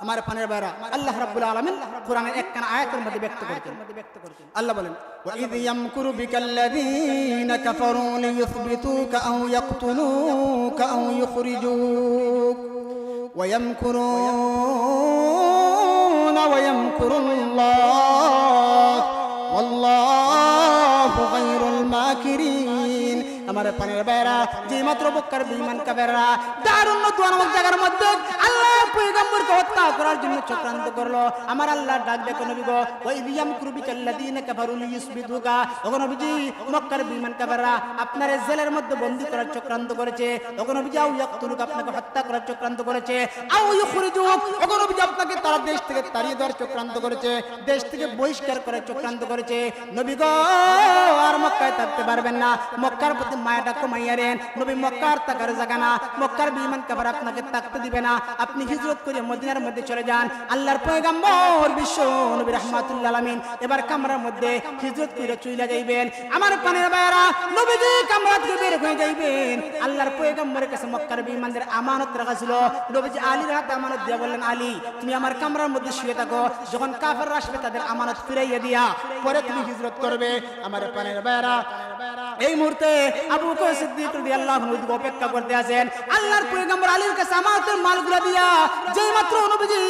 আমার পানের বাইরা আল্লাহ রাব্বুল আলামিন কোরআনের একখান আয়াতের মধ্যে ব্যক্ত করেছেন আল্লাহ বলেন ওয়া ইয ইয়ামকুরু বিকাল্লাযীনা কাফারু লিয়ুসবিতুকা আও ইয়াকতুলুকা আও ইউখরিজুক ওয়া ইয়ামকুরুনা ওয়া ইয়ামকুরুল্লাহ আমার পানের বাইরা যে মাত্র বক্কার বিমান কাবেরা দারুণ নামক জায়গার মধ্যে আল্লাহ পয়গম্বরকে হত্যা করার জন্য চক্রান্ত করল। আমার আল্লাহ ডাক দেখো নবী গো, ওই বিয়াম কুরবি কাল্লাদিন কাফারু লিয়ুসবিদুকা ওগো নবীজি, মক্কার বিমান কাবেরা আপনার জেলের মধ্যে বন্দী করার চক্রান্ত করেছে। ওগো নবীজি আউ ইয়াকতুলুক, আপনাকে হত্যা করার চক্রান্ত করেছে। আউ ইখরিজুক ওগো নবীজি, আপনাকে তারা দেশ থেকে তাড়িয়ে দেওয়ার চক্রান্ত করেছে। দেশ থেকে বহিষ্কার করার চক্রান্ত করেছে। নবী গো, আর মক্কায় থাকতে পারবেন না। মক্কার প্রতি আপনি হিজরত করে মদিনার মধ্যে চলে যান। আল্লাহর পয়গাম্বর বিশ্ব নবী রহমাতুল্লাহ আলামিন। এবার কামরার মধ্যে হিজরত করে চলে যাইবেন। আমার পানের বাইরা নবীজি কামরা থেকে বের হয়ে যাইবেন। আল্লাহর পয়গাম্বরের কাছে মক্কার বিমানদের আমানত রাখা ছিল। নবীজি আলীর হাতে আমানত দিয়া বললেন, আলী, তুমি আমার কামরার মধ্যে শুয়ে থাকো। যখন কাফের আসবে, তাদের আমানত ফিরাইয়া দিয়া পরে তুমি হিজরত করবে। আমার পানের বাইরা এই মুহূর্তে অপেক্ষা করতে আছেন। আল্লাহর আলীর কাছে আমার মালগুলা দিয়া যে মাত্র নবীজি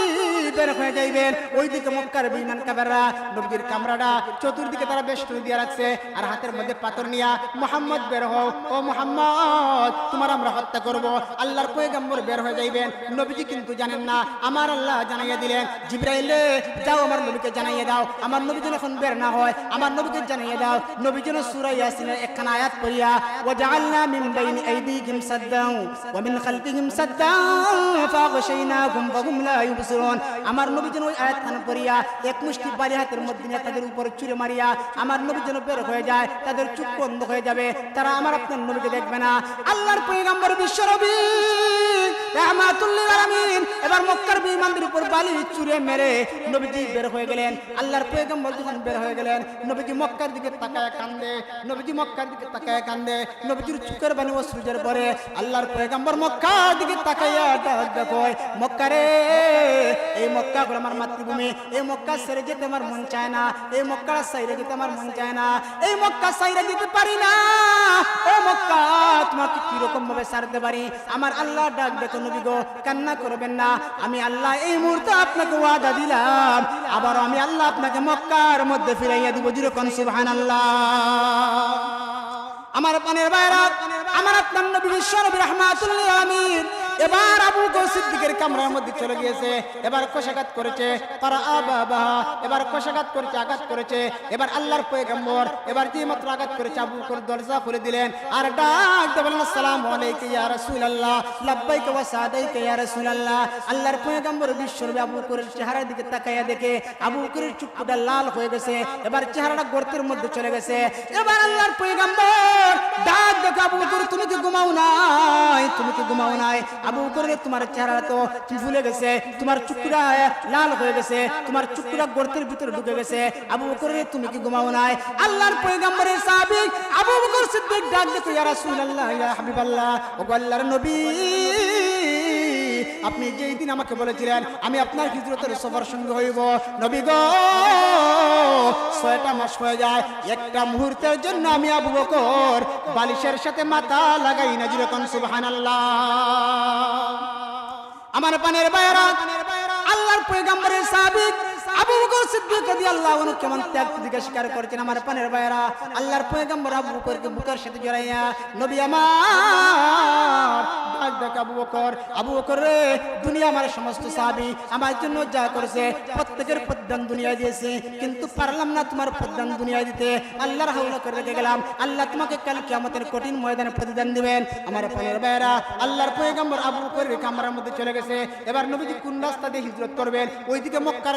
বের হয়ে যাইবেন ওইদিকে মক্কার বিমান কাবেররা নবীজির কামরাটা চতুর্দিকে তারা বেশ করে দিয়ে রাখছে আর হাতের মধ্যে পাথর নিয়া মোহাম্মদ বের হও ও মোহাম্মদ তোমার আমরা হত্যা করব আল্লাহর পয়গম্বর বের হয়ে যাইবেন নবীজি কিন্তু জানেন না আমার আল্লাহ জানাইয়া দিলেন জিব্রাইলে যাও আমার নবীকে জানাইয়া দাও আমার নবী যেন এখন বের না হয় আমার নবীকে জানাইয়া দাও নবী যেন সূরা ইয়াসিনের একখানা আয়াত পড়িয়া وجعلنا من بين أيديهم سدا ومن خلفهم سدا فأغشيناهم فهم لا يبصرون আমার নবী যেন ওই আয়াতখানা পড়িয়া এক মুষ্টি বাড়ি হাতের মধ্যে নিয়ে তাদের উপর চুরে মারিয়া আমার নবী যেন বের হয়ে যায়, তাদের চুপ বন্ধ হয়ে যাবে, তারা আমার আপনার নবীকে দেখবে না। আল্লাহর পরিগাম্বর বিশ্ব এবার মক্কার উপর বালি চুরে মেরে নবীজি বের হয়ে গেলেন। আল্লাহর যখন বের হয়ে গেলেন, নবীজি মক্কার দিকে তাকায় কান্দে, নবীজি মক্কার দিকে তাকায় কান্দে, নবীজির চুকের বাণী অশ্রুজের পরে আল্লাহর দিকে তাকাইয়া দেখো মক্কারে এই মক্কা হলো আমার মাতৃভূমি, এই মক্কা সেরে যেতে আমার মন চায় না, এই মক্কা সাইরে যেতে আমার মন চায় না, এই মক্কা সাইরে যেতে পারি না ও মক্কা তোমাকে কীরকম ভাবে সারতে পারি? আমার আল্লাহ ডাক দেখো নবী গো, কান্না করবেন না। আমি আল্লাহ এই মুহূর্তে আপনাকে ওয়াদা দিলাম। আবার আমি আল্লাহ আপনাকে মক্কার মধ্যে ফিরাইয়া দিব যেরকম সুবহান আল্লাহ আমার পানের বাইরা, আমার আপনার নবী বিশ্ব নবী রহমাতুল্লাহ আমিন এবার আবু বকর সিদ্দিকের কামরার মধ্যে চলে গিয়েছে, এবার কোষাঘাত করেছে, তারা এবার কোষাঘাত করেছে, আঘাত করেছে, এবার আল্লাহর পয়গম্বর, এবার যে মাত্র আঘাত করেছে, আবু দরজা খুলে দিলেন, আর ডাক রাসূলুল্লাহ আল্লাহর পয়গম্বর আবু চেহারার দিকে তাকাইয়া দেখে, আবু চুপটা লাল হয়ে গেছে, এবার চেহারাটা গর্তের মধ্যে চলে গেছে, এবার আল্লাহর পয়গম্বর ডাক দেখে আবু বকর, তুমি কি ঘুমাও নাই তুমি কি ঘুমাও নাই। আবু করে তোমার চেহারা তো ফুলে গেছে? তোমার চুকুরা লাল হয়ে গেছে। তোমার চুকুরা গর্তের ভিতরে ঢুকে গেছে। আবু করে তুমি কি ঘুমাও নাই? আল্লাহর পয়গাম্বরের সাহাবী আবু বকর সিদ্দিক ডাক দেখো ইয়া রাসূলুল্লাহ, ইয়া হাবিবাল্লাহ ও আল্লাহর নবী। আপনি যেই দিন আমাকে বলেছিলেন, আমি আপনার হিজরতের সফর সঙ্গে হইব। নবী গো, ছয়টা মাস হয়ে যায়, একটা মুহূর্তের জন্য আমি আবু বকর বালিশের সাথে মাথা লাগাই না, যেরকম সুবহানাল্লাহ। আমার পানের বাইরা, আল্লাহর পৈগম্বরের সাহাবী কিন্তু পারলাম না তোমার প্রদান দুনিয়া দিতে। আল্লাহর হাওলা করে রেখে গেলাম। আল্লাহ তোমাকে কাল কিয়ামতের কঠিন ময়দানে প্রতিদান দিবেন। আমার পানের বাইরা আল্লাহর পয়গম্বর আবু বকরের কামরার মধ্যে চলে গেছে। এবার নবীজি কোন রাস্তা দিয়ে হিজরত করবেন? ওইদিকে মক্কার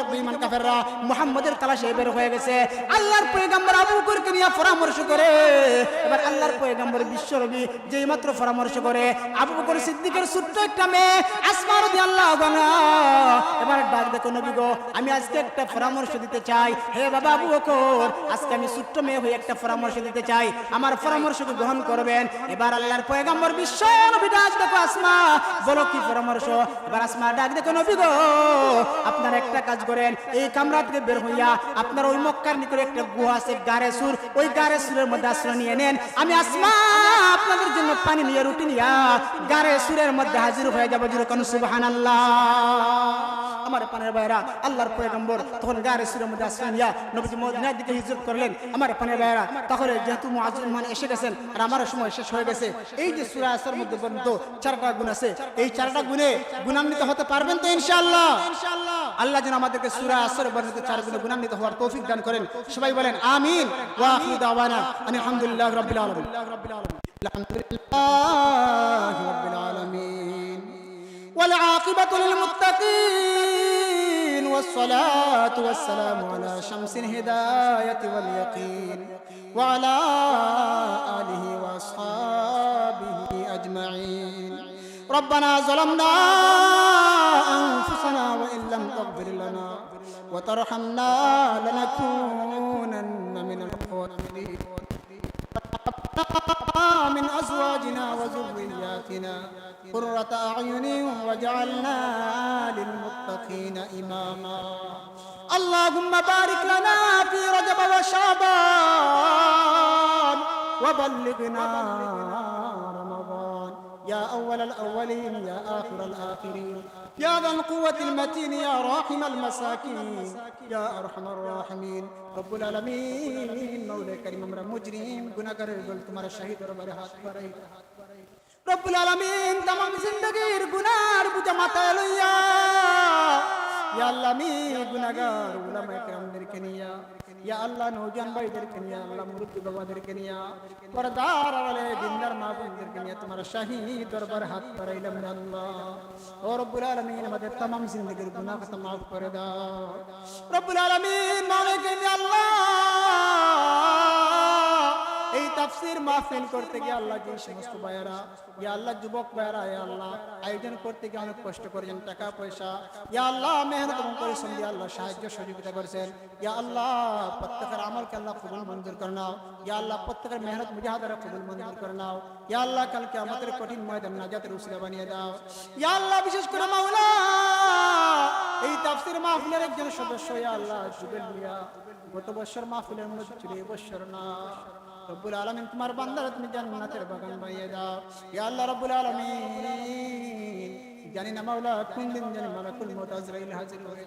কাফেররা মুহাম্মদের তালাশে বের হয়ে গেছে। আল্লাহর পয়গম্বর আবু বকরকে নিয়ে পরামর্শ করে। এবার আল্লাহর পয়গম্বর বিশ্বনবী যেই মাত্র পরামর্শ করে, আবু বকর সিদ্দিকের ছোট্ট একটা মেয়ে আসমা রাদিয়াল্লাহু আনহা। এবার ডাক দেখো, নবী গো, আমি আজকে একটা পরামর্শ দিতে চাই। হে বাবা আবু বকর, আজকে আমি ছোট্ট মেয়ে হয়ে একটা পরামর্শ দিতে চাই। আমার পরামর্শকে গ্রহণ করবেন। এবার আল্লাহর পয়গম্বর বিশ্ব নবী ডাক দেখো, আসমা, বলো কি পরামর্শ? এবার আসমা ডাক দেখো, নবী গো, আপনারা একটা কাজ করেন। এই কামরা থেকে বের হইয়া আপনার ওই মক্কার নিকটে একটা গুহা আছে, গারে সুর। ওই গারে সুরের মধ্যে আশ্রয় নিয়ে নেন। আমি আসমা, আপনাদের জন্য পানি নিয়ে রুটি নিয়া গারে সুরের মধ্যে হাজির হয়ে যাব। যেরকম সুবহান আমার পানের ভাইরা, আল্লাহর পয়গম্বর, তখন গারে সুরের মধ্যে আশ্রয় নিয়া নবীজি মদিনার দিকে হিজরত করলেন। আমার পানের ভাইরা, তাহলে যেহেতু মুআজ্জিন মান এসে গেছেন আর আমার সময় শেষ হয়ে গেছে, এই যে সূরা আসর মধ্যে পর্যন্ত চারটা গুণ আছে, এই চারটা গুণে গুণান্বিত হতে পারবেন তো ইনশাআল্লাহ? আল্লাহ যেন আমাদেরকে সূরা আসর বর্ণিত চার গুণে গুণান্বিত হওয়ার তৌফিক দান করেন। সবাই বলেন, আমিন। ওয়া আখিরু দাওয়ানা আনিল হামদুলিল্লাহি রাব্বিল আলামিন। আলহামদুলিল্লাহি রাব্বিল আলামিন। والعاقبة للمتقين والصلاة والسلام على شمس الهداية واليقين وعلى آله وأصحابه أجمعين. ربنا ظلمنا أنفسنا وإن لم تغفر لنا وترحمنا لنكونن من الخاسرين من أزواجنا وذرياتنا قرة أعين وجعلنا للمتقين إماما. اللهم بارك لنا في رجب وشعبان وبلغنا رمضان. يا أول الأولين يا آخر الآخرين. يا ذا القوة المتين يا راحم المساكين. يا أرحم الراحمين. رب العالمين مولى كريم أمر مجرم قنا قرر قلت مر الشهيد رب رحات فريد رب العالمين تمام زندقير قنا رب মাথায় লইয়া ইয়া আল্লাহ আমি গুনাহগার উলামায়ে কেরামদেরকে নিয়া ইয়া আল্লাহ নওজোয়ান ভাইদেরকে নিয়া আল্লাহ মুরব্বী বাবাদেরকে নিয়া পর্দার আড়ালে দিনদার মা বোনদেরকে নিয়া তোমার শাহী দরবার হাত বাড়াইলাম রে আল্লাহ ও রব্বুল আলামিন আমাদের तमाम জিন্দেগীর গুনাহ খাতা মাফ করে দাও রব্বুল আলামিন মালিক আল্লাহ এই তাফসির মাহফিল করতে গিয়ে আল্লাহ যে সমস্ত ভাইয়েরা, ইয়া আল্লাহ যুবক ভাইয়েরা, ইয়া আল্লাহ আয়োজন করতে গিয়ে অনেক কষ্ট করেছেন, টাকা পয়সা, ইয়া আল্লাহ মেহনত এবং পরিশ্রম দিয়ে আল্লাহ সাহায্য সহযোগিতা করেছেন, ইয়া আল্লাহ প্রত্যেকের আমলকে আল্লাহ কবুল মঞ্জুর করে নাও, ইয়া আল্লাহ প্রত্যেকের মেহনত মুজাহাদারা কবুল মঞ্জুর করে নাও, ইয়া আল্লাহ কালকে আমাদের কঠিন ময়দান নাজাতের উসিলা বানিয়ে দাও, ইয়া আল্লাহ বিশেষ করে মাওলা, এই তাফসির মাহফিলের একজন সদস্য, ইয়া আল্লাহ জুবেল মিয়া, গত বছর মাহফিলের মধ্যে ছিল এবছর না। রব্বুল আলমিন তোমার বান্দারা তুমি জান্নাতের বাগান বাইয়ে দাও। ইয়া আল্লাহ রব্বুল আলমিন। জানি না মাওলা কোন দিন জানি মালাকুল মউত আজরাইল হাজির হয়ে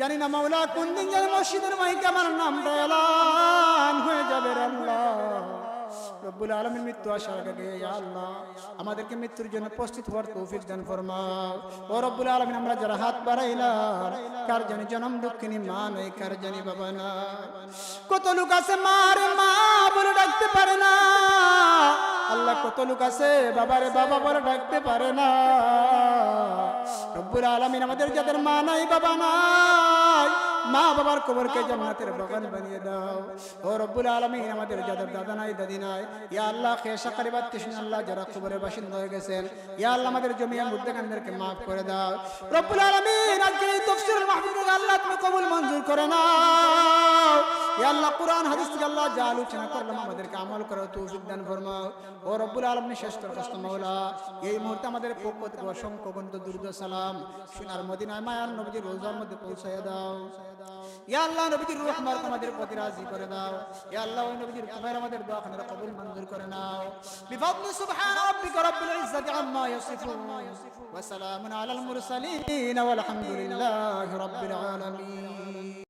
জানি না মাওলা কোন দিন জানি মসজিদের মাইকে আমার নামটা এলান হয়ে যাবে আল্লাহ। রব্বুল আলমীর মৃত্যু আসার আগে আল্লাহ, আমাদেরকে মৃত্যুর জন্য প্রস্তুত হওয়ার তৌফিক দান ফরমাও। ও রব্বুল আলমিন, আমরা যারা হাত বাড়াইলাম, কার জানি জনম দক্ষিণী মা নয় কার জানি বাবা না কত লোক আছে মা রে মা বলে ডাকতে পারে না। আল্লাহ, কত লোক আছে বাবারে বাবা বলে ডাকতে পারে না। রব্বুল আলমিন, আমাদের যাদের মা নাই, বাবা নাই মা বাবার কবরকে জান্নাতের বাগান বানিয়ে দাও। ও রব্বুল আলমিন আমাদের যাদের দাদা নাই, দাদি নাই, ইয়া আল্লাহ খেসা কারিবাদ কৃষ্ণ আল্লাহ যারা কবরের বাসিন্দা হয়ে গেছেন, ইয়া আল্লাহ আমাদের জমিয়া মুদ্দাকানদেরকে মাফ করে দাও। রব্বুল আলমিন আজকে এই তফসিরুল মাহফিল আল্লাহ তুমি কবুল মঞ্জুর করে নাও। ইয়া আল্লাহ কোরআন, হাদিস থেকে আল্লাহ যা আলোচনা করলাম, আমাদেরকে আমল করো তৌফিক দান ফরমাও। ও রব্বুল আলমিন, শ্রেষ্ঠ কষ্ট মাওলা, এই মুহূর্তে আমাদের পক্ষ থেকে অসংখ্য গন্ত দুর্দ সালাম, সোনার মদিনায় মায়ার নবীজির রোজার মধ্যে পৌঁছায় দাও। ইয়া আল্লাহ নবীজির রূহ মার্ক আমাদের প্রতি করে দাও। ইয়া আল্লাহ ওই নবীজির কুমার কবুল মঞ্জুর করে নাও। বিফাদলি সুবহান রাব্বিকা রাব্বিল ইজ্জাতি আম্মা ইয়াসিফুন। ওয়া আলাল মুরসালিন। ওয়াল হামদুলিল্লাহি রাব্বিল